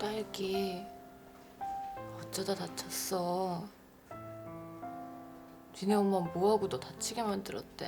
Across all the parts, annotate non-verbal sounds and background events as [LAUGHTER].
딸기 어쩌다 다쳤어. 니네 엄마 뭐하고 너 다치게 만들었대?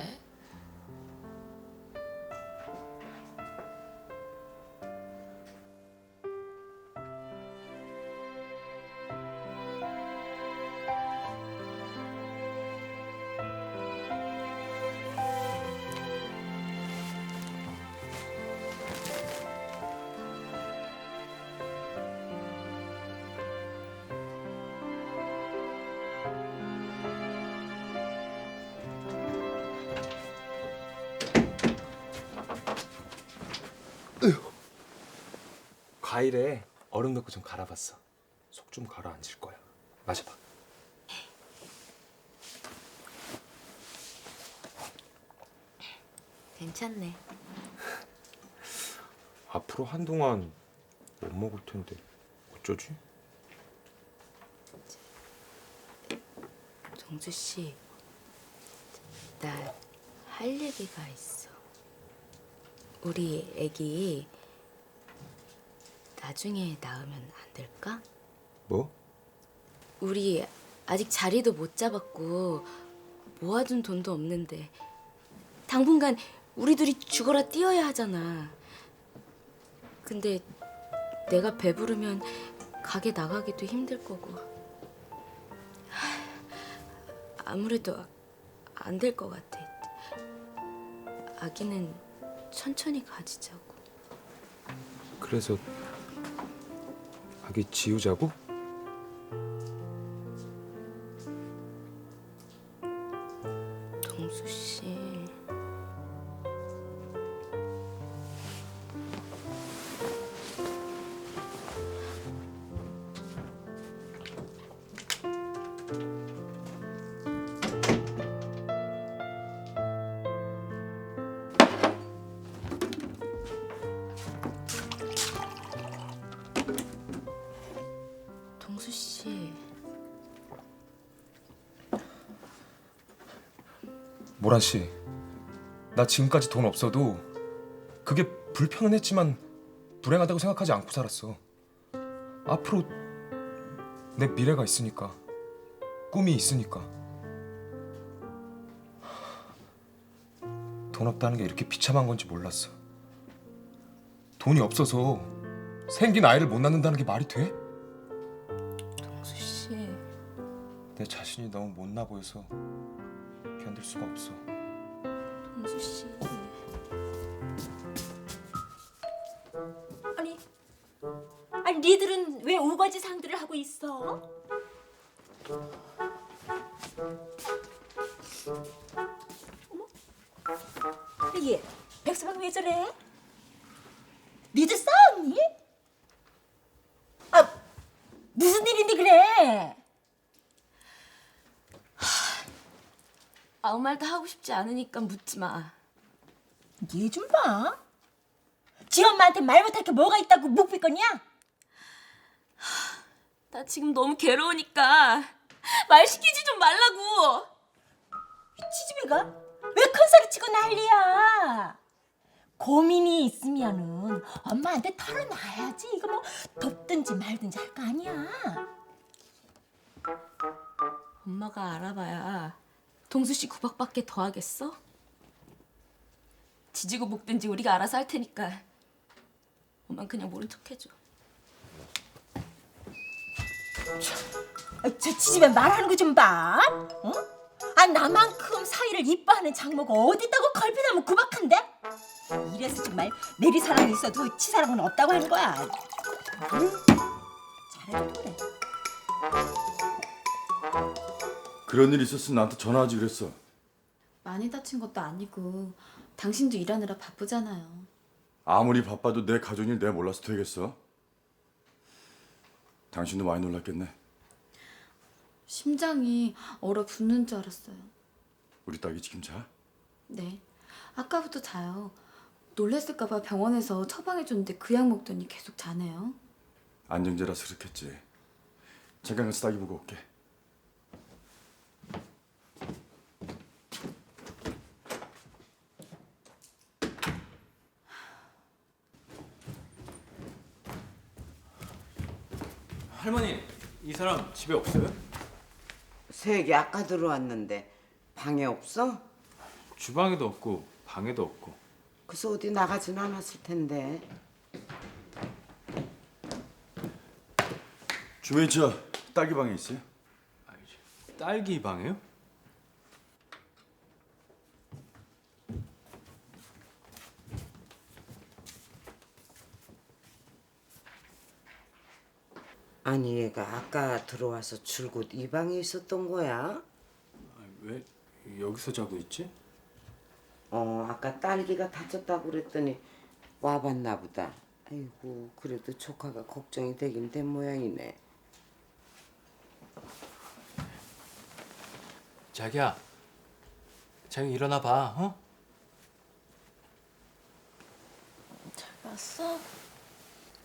과일에 얼음 넣고 좀 갈아봤어. 속 좀 가라앉을 거야. 마셔봐. 괜찮네. [LAUGHS] 앞으로 한동안 못 먹을 텐데 어쩌지? 동주 씨, 나 할 얘기가 있어. 우리 애기 나중에 낳으면 안 될까? 뭐? 우리 아직 자리도 못 잡았고 모아둔 돈도 없는데 당분간 우리 둘이 죽어라 뛰어야 하잖아. 근데 내가 배부르면 가게 나가기도 힘들 거고 하, 아무래도 안 될 것 같아. 아기는 천천히 가지자고. 그래서 아기 지우자고? 동수 씨. 모란 씨, 나 지금까지 돈 없어도 그게 불편은 했지만 불행하다고 생각하지 않고 살았어. 앞으로 내 미래가 있으니까, 꿈이 있으니까. 돈 없다는 게 이렇게 비참한 건지 몰랐어. 돈이 없어서 생긴 아이를 못 낳는다는 게 말이 돼? 동수 씨. 내 자신이 너무 못나 보여서 견딜 수가 없어. 동수 씨. 아니, 아니 니들은 왜 우거지 상들을 하고 있어? 어머, 얘 백서방 왜 저래? 니들 싸웠니? 아, 무슨 일인데 그래? 아무 말도 하고 싶지 않으니까 묻지 마. 얘 좀 봐. 지 엄마한테 말 못할 게 뭐가 있다고 묵힐 거냐? 나 지금 너무 괴로우니까 말 시키지 좀 말라고. 치즈배가 왜 큰 소리 치고 난리야? 고민이 있으면은 엄마한테 털어놔야지. 이거 뭐 돕든지 말든지 할 거 아니야. 엄마가 알아봐야 동수 씨 구박받게 더 하겠어? 지지고 볶든지 우리가 알아서 할 테니까 엄만 그냥 모른 척 해줘. 아, 저 치즈배 말하는 거 좀 봐. 어? 아 나만큼 사위를 이뻐하는 장모가 어딨다고 걸핏하면 구박한대? 이래서 정말 내리 사랑이 있어도 치 사랑은 없다고 하는 거야. 응? 잘해도 그래. 그런 일 있었으면 나한테 전화하지 그랬어. 많이 다친 것도 아니고 당신도 일하느라 바쁘잖아요. 아무리 바빠도 내 가족 일 내가 몰라서 되겠어? 당신도 많이 놀랐겠네. 심장이 얼어붙는 줄 알았어요. 우리 딸기 지금 자? 네. 아까부터 자요. 놀랬을까 봐 병원에서 처방해 줬는데 그 약 먹더니 계속 자네요. 안정제라서 그렇겠지. 잠깐 가서 딸기 보고 올게. 할머니 이 사람 집에 없어요? 세기 아까 들어왔는데 방에 없어? 주방에도 없고 방에도 없고 그래서 어디 나가진 않았을 텐데 주변 저 딸기 방에 있어요? 딸기 방에요? 아니 얘가 아까 들어와서 줄곧 이 방에 있었던 거야? 왜 여기서 자고 있지? 어 아까 딸기가 다쳤다고 그랬더니 와봤나 보다 아이고 그래도 조카가 걱정이 되긴 된 모양이네 자기야 자기 일어나 봐 어? 왔어?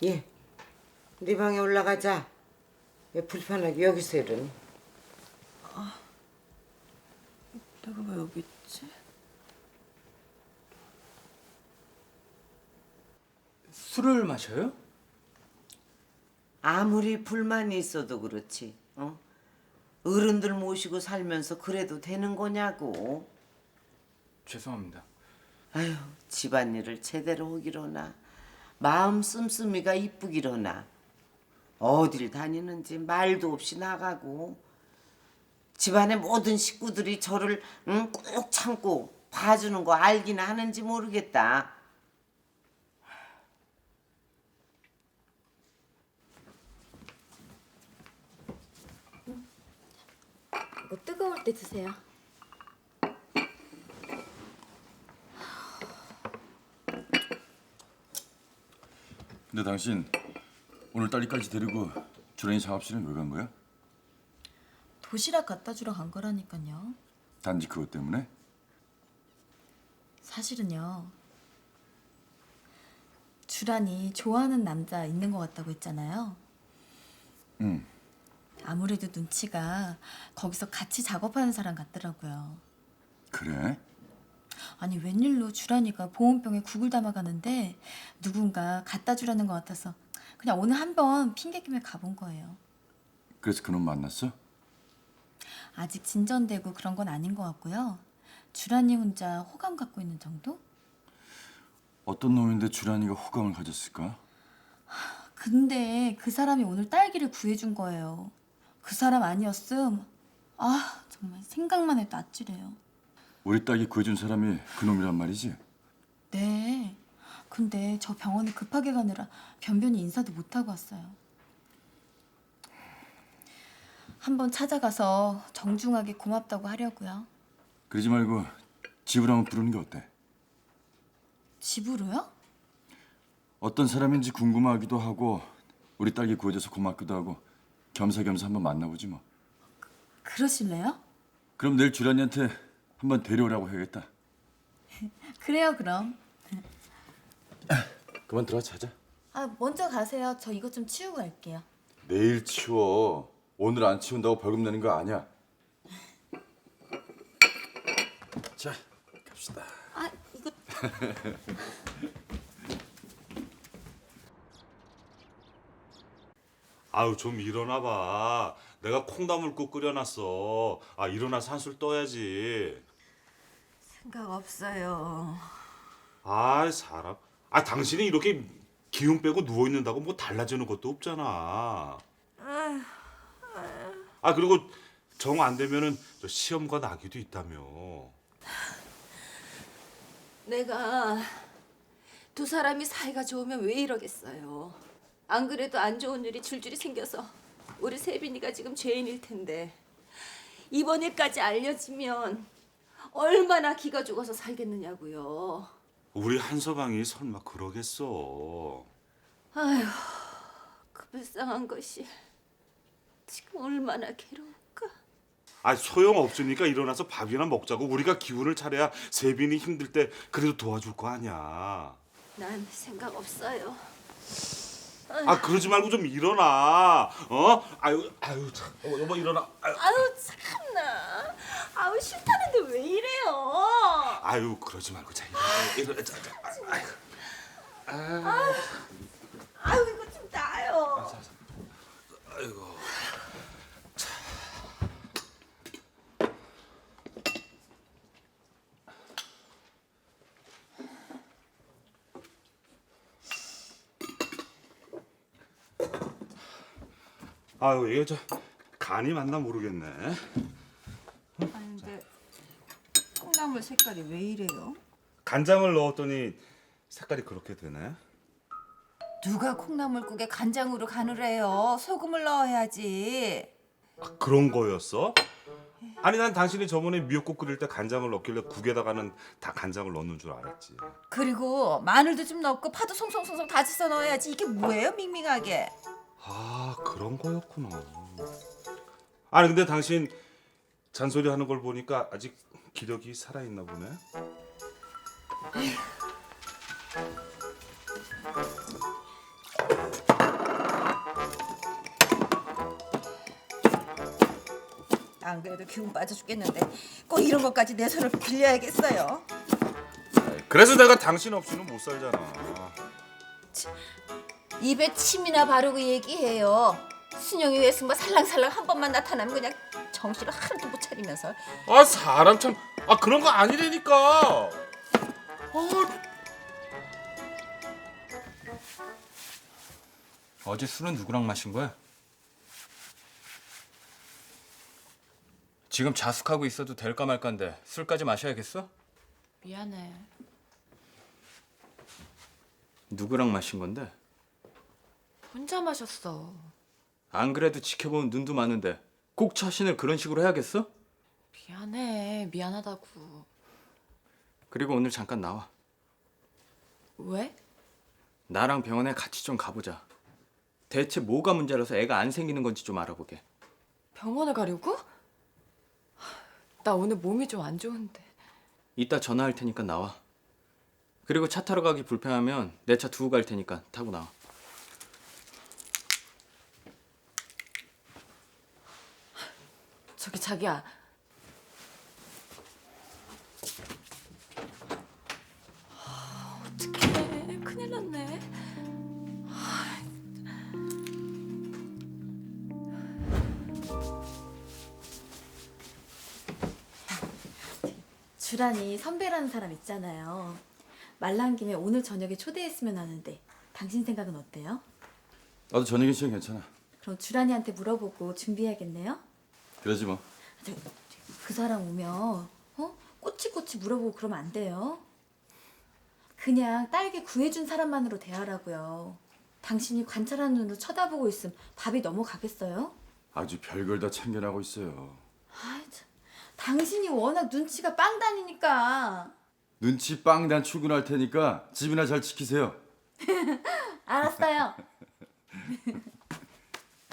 예, 네 방에 올라가자 왜 불편하게 여기서 이러니 내가 왜 여기 있지? 술을 마셔요? 아무리 불만이 있어도 그렇지 어? 어른들 모시고 살면서 그래도 되는 거냐고 죄송합니다 아휴 집안일을 제대로 하기로나 마음 씀씀이가 이쁘기로나 어딜 다니는지 말도 없이 나가고 집안의 모든 식구들이 저를 응, 꾹 참고 봐주는 거 알긴 하는지 모르겠다 이거 뜨거울 때 드세요. 근데 당신 오늘 딸기까지 데리고 주란이 작업실은 왜 간 거야? 도시락 갖다 주러 간 거라니까요. 단지 그것 때문에? 사실은요. 주란이 좋아하는 남자 있는 것 같다고 했잖아요. 응. 아무래도 눈치가 거기서 같이 작업하는 사람 같더라고요. 그래? 아니 웬일로 주란이가 보온병에 국을 담아가는데 누군가 갖다 주라는 것 같아서 그냥 오늘 한번 핑계김에 가본 거예요. 그래서 그놈 만났어? 아직 진전되고 그런 건 아닌 것 같고요. 주란이 혼자 호감 갖고 있는 정도? 어떤 놈인데 주란이가 호감을 가졌을까? 근데 그 사람이 오늘 딸기를 구해준 거예요. 그 사람 아니었음. 아 정말 생각만 해도 아찔해요. 우리 딸기 구해준 사람이 그놈이란 말이지? 네. 근데 저 병원에 급하게 가느라 변변히 인사도 못 하고 왔어요. 한번 찾아가서 정중하게 고맙다고 하려고요. 그러지 말고 집으로 한번 부르는 게 어때? 집으로요? 어떤 사람인지 궁금하기도 하고 우리 딸기 구해줘서 고맙기도 하고 겸사겸사 한번 만나보지 뭐. 그러실래요? 그럼 내일 주란이한테 한번 데려오라고 해야겠다. [LAUGHS] 그래요 그럼. 그만 들어가 자자. 아 먼저 가세요. 저 이것 좀 치우고 갈게요. 내일 치워. 오늘 안 치운다고 벌금 내는 거 아니야. 자, 갑시다. 아 이거 [LAUGHS] 아유 좀 일어나 봐. 내가 콩나물국 끓여놨어. 아 일어나서 한술 떠야지. 생각 없어요. 아 사람. 아 당신이 이렇게 기운 빼고 누워 있는다고 뭐 달라지는 것도 없잖아. 아 그리고 정 안 되면은 저 시험과 나기도 있다며. 내가 두 사람이 사이가 좋으면 왜 이러겠어요. 안 그래도 안 좋은 일이 줄줄이 생겨서 우리 세빈이가 지금 죄인일 텐데 이번 일까지 알려지면 얼마나 기가 죽어서 살겠느냐고요. 우리 한서방이 설마 그러겠어. 아휴, 그 불쌍한 것이 지금 얼마나 괴로울까. 아 소용 없으니까 일어나서 밥이나 먹자고 우리가 기운을 차려야 세빈이 힘들 때 그래도 도와줄 거 아니야. 난 생각 없어요. 아 그러지 말고 좀 일어나. 어? 아유 아유 참. 어, 여보 일어나. 아유, 아유 참나. 아유 싫다는데 왜 이래요? 아유 그러지 말고 자 일어나. 이거 아, 아, 아, 아유 이거 좀 나요. 아, 아이고. 아유 이거 저 간이 맞나 모르겠네. 아니 근데 콩나물 색깔이 왜 이래요? 간장을 넣었더니 색깔이 그렇게 되네. 누가 콩나물국에 간장으로 간을 해요? 소금을 넣어야지. 아, 그런 거였어? 아니 난 당신이 저번에 미역국 끓일 때 간장을 넣길래 국에다가는 다 간장을 넣는 줄 알았지. 그리고 마늘도 좀 넣고 파도 송송송송 다져서 넣어야지. 이게 뭐예요, 밍밍하게? 아 그런 거였구나. 아니 근데 당신 잔소리 하는 걸 보니까 아직 기력이 살아 있나 보네. 안 그래도 기운 빠져 죽겠는데 꼭 이런 것까지 내 손을 빌려야겠어요. 그래서 내가 당신 없이는 못 살잖아. 입에 침이나 바르고 얘기해요. 순영이 외숙모 살랑살랑 한 번만 나타나면 그냥 정신을 하나도 못 차리면서 아 사람 참. 아 그런 거 아니라니까. 어제 술은 누구랑 마신 거야? 지금 자숙하고 있어도 될까 말까인데 술까지 마셔야겠어? 미안해. 누구랑 마신 건데? 혼자 마셨어. 안 그래도 지켜보는 눈도 많은데 꼭 처신을 그런 식으로 해야겠어? 미안해. 미안하다고. 그리고 오늘 잠깐 나와. 왜? 나랑 병원에 같이 좀 가보자. 대체 뭐가 문제라서 애가 안 생기는 건지 좀 알아보게. 병원에 가려고? 나 오늘 몸이 좀 안 좋은데. 이따 전화할 테니까 나와. 그리고 차 타러 가기 불편하면 내 차 두고 갈 테니까 타고 나와. 저기 자기야. 큰일 났네. 주란이 선배라는 사람 있잖아요. 말란 김에 오늘 저녁에 초대했으면 하는데 당신 생각은 어때요? 나도 저녁에 시간 괜찮아. 그럼 주란이한테 물어보고 준비해야겠네요. 그러지 뭐. 저, 그 사람 오면 어? 꼬치꼬치 물어보고 그러면 안 돼요. 그냥 딸기 구해준 사람만으로 대하라고요. 당신이 관찰하는 눈으로 쳐다보고 있으면 밥이 넘어가겠어요? 아주 별걸 다 챙겨나고 있어요. 아이 참. 당신이 워낙 눈치가 빵 다니니까. 눈치 빵단 출근할 테니까 집이나 잘 지키세요. [LAUGHS] 알았어요. [LAUGHS]